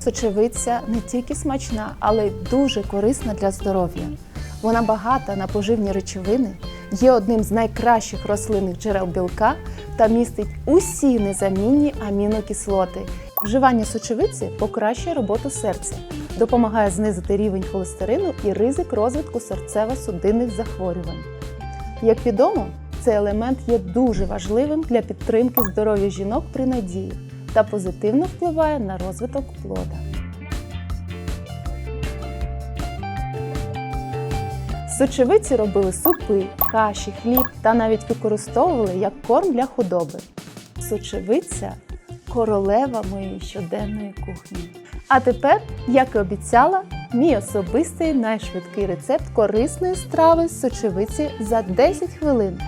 Сочевиця не тільки смачна, але й дуже корисна для здоров'я. Вона багата на поживні речовини, є одним з найкращих рослинних джерел білка та містить усі незамінні амінокислоти. Вживання сочевиці покращує роботу серця, допомагає знизити рівень холестерину і ризик розвитку серцево-судинних захворювань. Як відомо, цей елемент є дуже важливим для підтримки здоров'я жінок при надії та позитивно впливає на розвиток плода. Сочевиці робили супи, каші, хліб та навіть використовували як корм для худоби. Сочевиця королева моєї щоденної кухні. А тепер, як і обіцяла, мій особистий найшвидкий рецепт корисної страви з сочевиці за 10 хвилин.